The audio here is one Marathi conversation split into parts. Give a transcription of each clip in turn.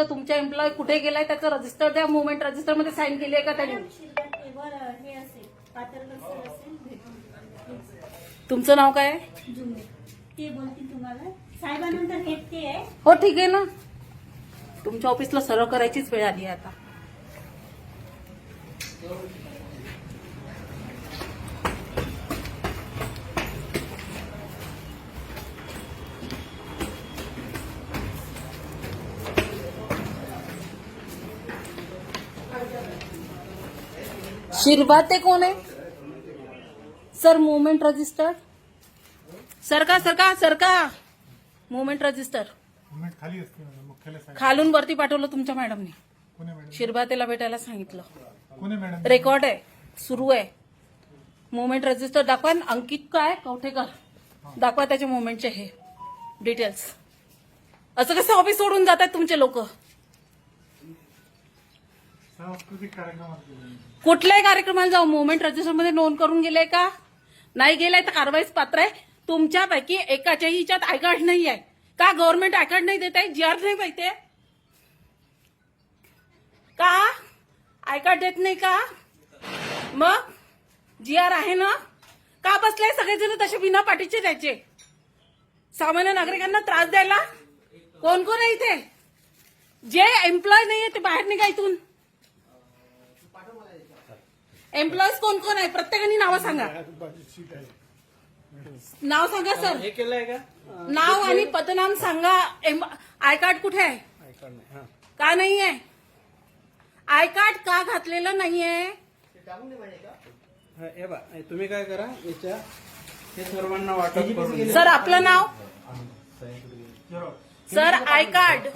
तिथं तुमच्या एम्प्लॉय कुठे गेलाय त्याचं रजिस्टर द्या मुवमेंट रजिस्टरमध्ये साईन केली आहे का त्यांनी? तुमचं नाव काय हो ठीक आहे ना. तुमच्या ऑफिसला सर्व करायचीच वेळ आली आता. शिरभाते कोण आहे? सर मुवमेंट रजिस्टर सरका सरका सरका. मुवमेंट रजिस्टर खाली खालून वरती पाठवलं तुमच्या मॅडमने. शिरभातेला भेटायला सांगितलं. रेकॉर्ड आहे. सुरू आहे. मुवमेंट रजिस्टर दाखवा अंकित काय? कवठेकर. दाखवा त्याच्या मुवमेंटचे हे डिटेल्स असं कसं ऑफिस सोडून जात आहेत तुमचे लोक. कुठल्याही कार्यक्रमाला जाऊ. मुवमेंट रजिस्टरमध्ये नोंद करून गेले का? नाही गेलाय तर कारवाईच पात्र आहे. तुमच्यापैकी एकाच्याही हिच्यात आय कार्ड नाही आहे. का गव्हर्नमेंट आय कार्ड नाही देत आहे? जी आर नाही पाहिजे का? आय कार्ड देत नाही का? मग जी आर आहे ना? का बसले सगळेजण तसे बिना पाठीचे द्यायचे सामान्य नागरिकांना त्रास द्यायला? कोण कोण आहे इथे? जे एम्प्लॉय नाहीये ते बाहेर निघा इथून. एम्प्लॉईज कोण कोण आहे? प्रत्येकाने नावं सांगा. नाव सांगा सर हे केलंय का? नाव आणि पदनाम सांगा. एम- आय कार्ड कुठे आहे? हा. का नाही आहे आय कार्ड का घातलेलं नाहीये? हा, हे बा हे तुम्ही काय करा याच्या हे सर्वांना वाटप करून सर आपलं नाव? सर आय कार्ड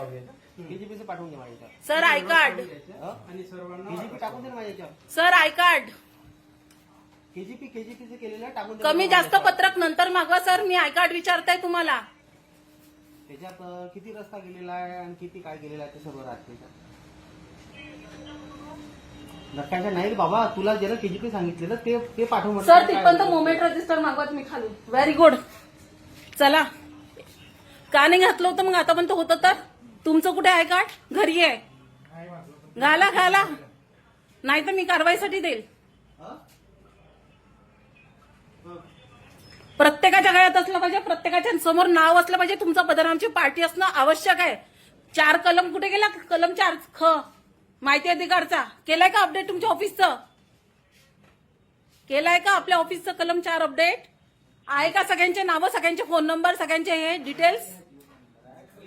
केजीपीचं पाठवून दे माझ्या सर आय कार्ड आणि सर्वांना केजीपी टाकून दे ना माझ्या सर आय कार्ड केजीपी केजीपीचं केलेलं टाकून दे कमी जास्त पत्रक नंतर मागवा सर मी आय कार्ड विचारताय तुम्हाला. त्याच्यात अं, किती रस्ता गेलेला आहे आणि किती काय गेलेला आहे ते सर्व राहते लक्षात नाही रे बाबा. तुला ज्याला केजीपी सांगितलेलं ते ते पाठव म्हटलं. सर काय तिथपर्यंत होतं? मुवमेंट रजिस्टर मागवा तुम्ही खाली. व्हेरी गुड चला. का नाही घातलं होतं मग आतापर्यंत होतं तर? तुमचं कुठे आहे का घरी आहे. घाला घाला. नाही तर मी कारवाईसाठी देईल. प्रत्येकाच्या गळ्यात असलं पाहिजे प्रत्येकाच्या समोर नाव असलं पाहिजे. तुमचं बदनामची पार्टी असणं आवश्यक आहे. चार कलम कुठे गेला? कलम चार ख. माहिती अधिकारचा. केलाय का अपडेट तुमच्या ऑफिसचं केलाय का आपल्या ऑफिसचं कलम चार अपडेट आहे का सगळ्यांचे नावं सगळ्यांचे फोन नंबर सगळ्यांचे हे डिटेल्स हा, डिटेल्स खाली आहे. बोर्डला.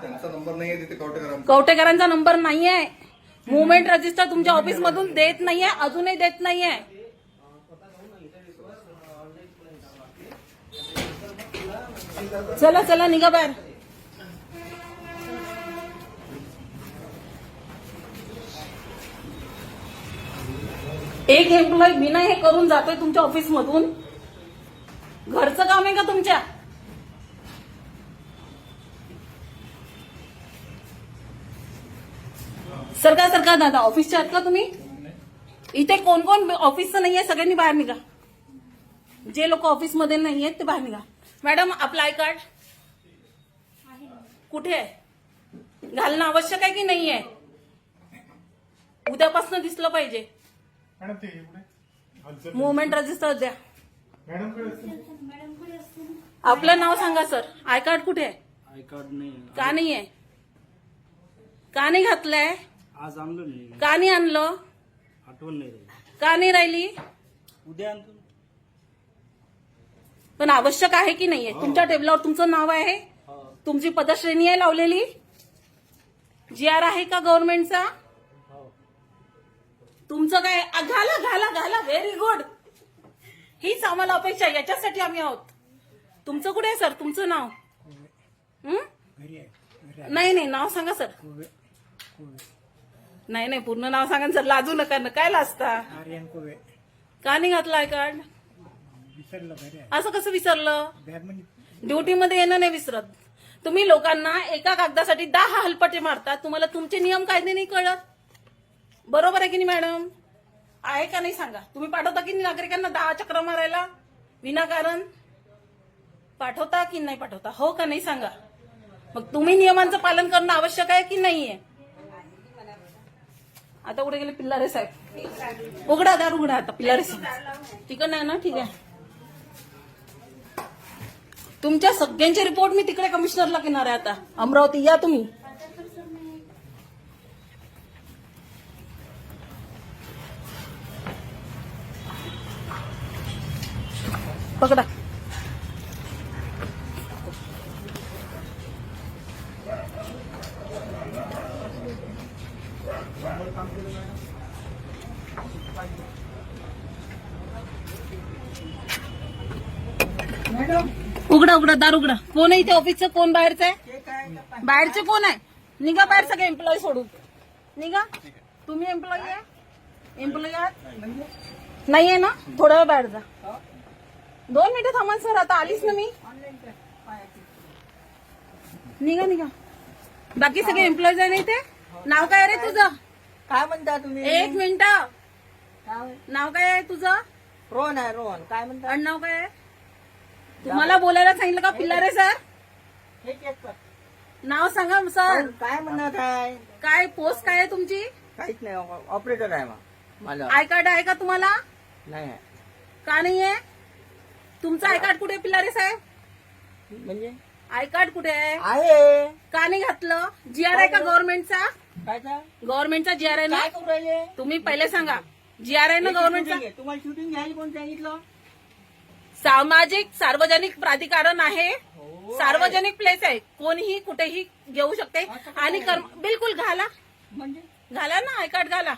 त्यांचा नंबर नाही आहे तिथे कवटेकरांचा. कवटेकरांचा नंबर नाहीये. मुवमेंट रजिस्टर तुमच्या ऑफिस मधून देत नाहीये अजूनही देत नाहीये. चला चला निघा बाहेर. एक एम्प्लॉय बिना हे करून जातोय तुमच्या ऑफिस मधून. घरचं काम आहे का तुमच्या? सरका सरका दादा ऑफिसच्या आहात का तुम्ही? इथे कोण कोण? ऑफिसचं नाहीये सगळ्यांनी बाहेर निघा. जे लोक ऑफिसमध्ये नाही आहेत ते बाहेर निघा. मॅडम आपलं आय कार्ड कुठे आहे? घालणं आवश्यक आहे की नाही आहे उद्यापासून दिसलं पाहिजे. मुवमेंट रजिस्टर द्या. आपलं नाव सांगा सर आय कार्ड कुठे आहे? आय कार्ड नाही. का नाही आहे का नाही घातलंय? आज आणलं नाही. का नाही आणलं? आठवण नाही राहिली. का नाही राहिली? उद्या आणतो पण आवश्यक आहे की नाहीये? तुमच्या टेबलावर तुमचं नाव आहे? हो. तुमची पदश्रेणी आहे लावलेली? जी आर आहे का गव्हर्नमेंटचा? हो. तुमचं काय? आ, घाला घाला घाला. व्हेरी गुड हीच आम्हाला अपेक्षा आहे. याच्यासाठी आम्ही आहोत. तुमचं कुठे आहे सर? तुमचं नाव? हं? नाही नाही. नाव सांगा सर. नाही नाही पूर्ण नाव सांगा ना सर लाजू नका ना काय लाजता? आर्यन कोवे. का नाही घातलं आय कार्ड विसरलं घरी असं कसं विसरलं? बॅग ड्युटीमध्ये येणं नाही विसरत. तुम्ही लोकांना एका कागदासाठी दहा हलपटे मारता. तुम्हाला तुमचे नियम कायदे नाही कळत? बरोबर आहे की नाही मॅडम? आहे का नाही सांगा? तुम्ही पाठवता की नाही नागरिकांना दहा चक्र मारायला? विनाकारण? पाठवता की नाही पाठवता? हो का नाही सांगा? मग तुम्ही नियमांचं पालन करणं आवश्यक आहे की नाहीये? आता कुठे गेले? पिल्लारे साहेब. उघडा दार उघडा आता पिल्लारे साहेब. तिकडं नाही ना? ठीक आहे. तुमच्या सगळ्यांचे रिपोर्ट मी तिकडे कमिशनरला घेणार आहे आता. अमरावती या तुम्ही. पकडा. उघडा उघडा दार उघडा. कोण आहे इथे ऑफिसचं कोण बाहेरचं आहे? बाहेरचे कोण आहे? निघा बाहेर सगळे एम्प्लॉई सोडून. निघा. तुम्ही एम्प्लॉई आहे? एम्प्लॉई आहात? नाहीये ना? थोडा वेळ बाहेर जा. दोन मिनिटं थांबा सर आता आलीच ना मी. निघा निघा. बाकी सगळे एम्प्लॉईज आहे ना इथे? नाव काय रे तुझं? काय म्हणता तुम्ही? एक मिनिट. नाव काय आहे तुझं? रोहन आहे रोहन. काय म्हणता? नाव काय आहे? तुम्हाला बोलायला सांगितलं का पिल्लारे सर? हे चेक कर. नाव सांगा सर. काय म्हणत आहे? काय पोस्ट काय आहे तुमची? काहीच नाही ऑपरेटर आहे मग. माझा. आय कार्ड आहे का तुम्हाला? नाही आहे. का नाहीये तुमचं आय कार्ड कुठे आहे, पिल्लारे साहेब? म्हणजे? आय कार्ड कुठे आहे? आहे. का नाही घातलं? जी आर आहे का गव्हर्नमेंटचा काय काय गव्हर्नमेंटचा जी आर आहे ना? काय करू राहिले? तुम्ही पहिले सांगा. जी आर आहे ना गव्हर्नमेंटचा आहे. तुम्हाला शूटिंग घ्यायला कोण सांगितलं? सामाजिक सार्वजनिक प्राधिकरण आहे. सार्वजनिक प्लेस आहे. कोणीही कुठेही घेऊ शकते. आणि कर्म बिलकुल घाला. म्हणजे? घाला ना आय कार्ड घाला.